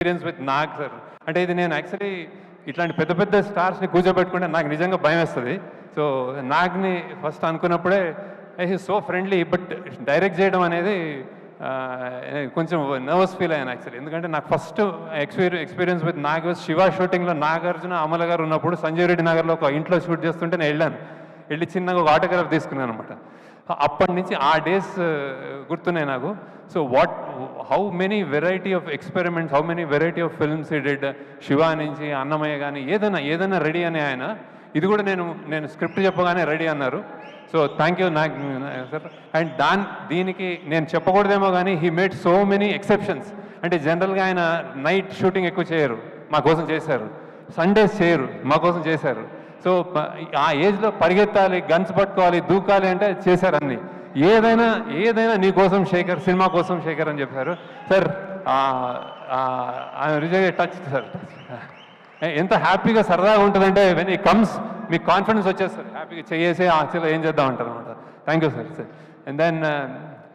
Experience with Nag sir. అంటే ఇది నేను యాక్చువల్లీ ఇట్లాంటి పెద్ద పెద్ద స్టార్స్ని కూర్చోబెట్టుకుంటే నాకు నిజంగా భయం వేస్తుంది. సో నాగ్ని first అనుకున్నప్పుడే he so friendly but direct చేయడం అనేది కొంచెం నర్వస్ ఫీల్ అయ్యాను యాక్చువల్లీ. ఎందుకంటే నాకు first experience experience with Nag Shiva షూటింగ్లో నాగార్జున అమల గారు ఉన్నప్పుడు సంజయ్ రెడ్డి నగర్లో ఒక ఇంట్లో షూట్ చేస్తుంటే నేను వెళ్ళాను. వెళ్ళి చిన్నగా ఒక ఆటోగ్రాఫ్ తీసుకున్నాను అనమాట అప్పటి నుంచి ఆ డేస్ గుర్తున్నాయి నాకు. So what how many variety of experiments how many variety of films did Shiva నుంచి అన్నమయ్య కానీ ఏదైనా ఏదైనా రెడీ అని ఆయన. ఇది కూడా నేను నేను స్క్రిప్ట్ చెప్పగానే రెడీ అన్నారు. సో థ్యాంక్ యూ నాకు సార్ అండ్ దాని దీనికి నేను చెప్పకూడదేమో కానీ he made so many exceptions అంటే జనరల్గా ఆయన నైట్ షూటింగ్ ఎక్కువ చేయరు. మా కోసం చేశారు. సండేస్ చేయరు. మా కోసం చేశారు. సో ఆ ఏజ్లో పరిగెత్తాలి గన్స్ పట్టుకోవాలి దూకాలి అంటే చేశారు అన్ని. ఏదైనా ఏదైనా నీ కోసం శేఖర్ సినిమా కోసం శేఖర్ అని చెప్పారు. Sir touch sir. ఎంత హ్యాపీగా సరదాగా ఉంటుందంటే వెన్ ఈ కమ్స్ మీకు కాన్ఫిడెన్స్ వచ్చేస్తుంది. హ్యాపీగా చేసే యాక్చువల్గా ఏం చేద్దాం అంటారు అనమాట thank you sir sir and then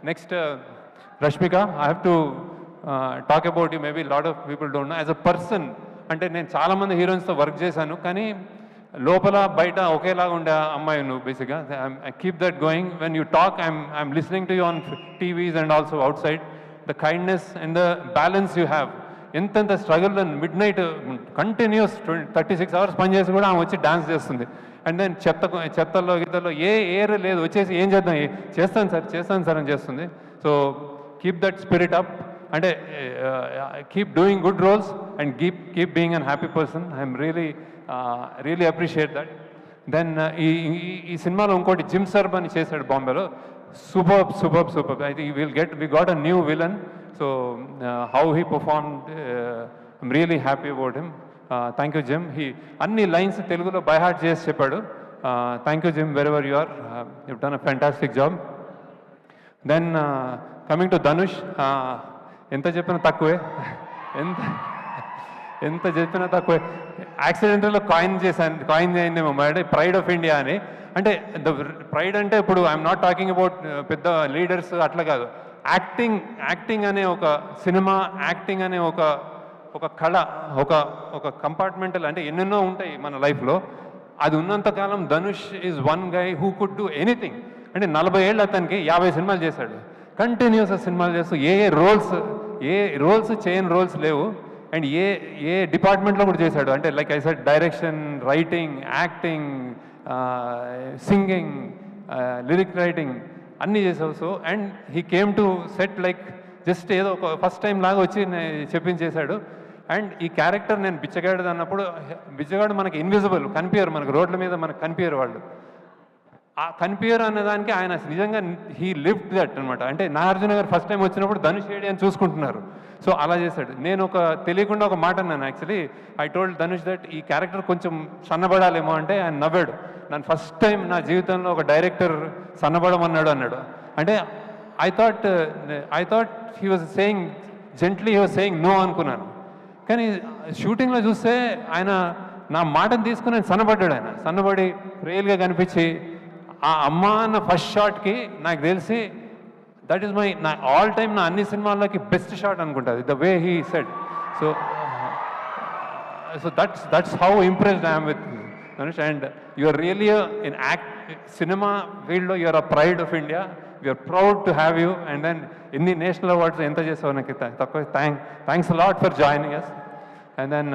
next Rashmika I have to talk about you maybe lot of people don't know as a person అంటే నేను చాలామంది హీరోయిన్స్తో వర్క్ చేశాను. కానీ లోపల బయట ఒకేలాగా ఉండే అమ్మాయి నువ్వు బేసిక్గా I keep that going when you talk I'm I'm listening to you on TVs and also outside the kindness and the balance you have ఎంతెంత struggle midnight continuous thirty six hours పనిచేసి కూడా ఆమె వచ్చి డాన్స్ చేస్తుంది. And then చెత్త చెత్తల్లో గీతల్లో ఏ ఏర్ లేదు. వచ్చేసి ఏం చేద్దాం? చేస్తాను సార్ చేస్తాను సార్ అని చేస్తుంది. So keep that spirit up అంటే keep doing good roles and keep keep being an happy person I'm really really appreciate that then ఈ ఈ- సినిమాలో ఇంకోటి జిమ్ సర్బ్ అని చేశాడు బాంబేలో super super super I think will get we got a new villain so how he perform I'm really happy about him thank you Jim he అన్ని lines తెలుగులో by heart చేసి చెప్పాడు. Thank you Jim wherever you are you done a fantastic job then coming to Dhanush ఎంత చెప్పినా తక్కువే. ఎంత ఎంత చెప్పినా తక్కువే. యాక్సిడెంటల్లో కాయిన్ చేశాను కాయిన్ అయిందేమో అంటే ప్రైడ్ ఆఫ్ ఇండియా అని. అంటే ద ప్రైడ్ అంటే ఇప్పుడు ఐఎమ్ నాట్ టాకింగ్ అబౌట్ పెద్ద లీడర్స్ అట్లా కాదు. యాక్టింగ్ యాక్టింగ్ అనే ఒక సినిమా యాక్టింగ్ అనే ఒక ఒక కళ ఒక ఒక కంపార్ట్మెంటల్ అంటే ఎన్నెన్నో ఉంటాయి మన లైఫ్లో అది ఉన్నంతకాలం Dhanush is one guy who could do anything అంటే నలభై ఏళ్ళు అతనికి యాభై సినిమాలు చేశాడు. కంటిన్యూస్ సినిమాలు చేస్తూ ఏ ఏ రోల్స్ ఏ రోల్స్ చేయని రోల్స్ లేవు. అండ్ ఏ ఏ డిపార్ట్మెంట్లో కూడా చేశాడు. అంటే like I said direction writing acting singing lyric writing అన్నీ చేసావు so and he came to set like just ఏదో ఒక ఫస్ట్ టైం లాగా వచ్చి చెప్పించేశాడు. అండ్ ఈ క్యారెక్టర్ నేను బిచ్చగాడు అన్నప్పుడు బిచ్చగాడు మనకి ఇన్విజిబుల్ కనిపించరు మనకు రోడ్ల మీద మనకు కనిపించరు వాళ్ళు. ఆ కనిపించరు అన్నదానికి ఆయన నిజంగా హీ లిఫ్ట్ దట్ అనమాట అంటే నాగార్జున గారు ఫస్ట్ టైం వచ్చినప్పుడు ధనుష్ ఏడి అని చూసుకుంటున్నారు. సో అలా చేశాడు. నేను ఒక తెలియకుండా ఒక మాట అన్నాను actually I told Dhanush that ఈ క్యారెక్టర్ కొంచెం సన్నబడాలేమో అంటే ఆయన నవ్వాడు. నన్ను ఫస్ట్ టైం నా జీవితంలో ఒక డైరెక్టర్ సన్నబడమన్నాడు అన్నాడు. అంటే I thought I thought he was saying gently he was saying no అనుకున్నాను. కానీ షూటింగ్లో చూస్తే ఆయన నా మాటను తీసుకుని సన్నబడ్డాడు ఆయన. సన్నబడి రియల్గా కనిపించి ఆ అమ్మ అన్న ఫస్ట్ షాట్కి నాకు తెలిసి దట్ ఈస్ మై నా ఆల్ టైమ్ నా అన్ని సినిమాల్లోకి బెస్ట్ షాట్ అనుకుంటుంది the way he said so so that's that's how impressed I'm with Dhanush and you're really in act cinema ఫీల్డ్లో you're a pride of India we're proud to have you and then ఎన్ని national awards ఎంత చేసావు నాకు తక్కువ thank thanks lot for joining us and then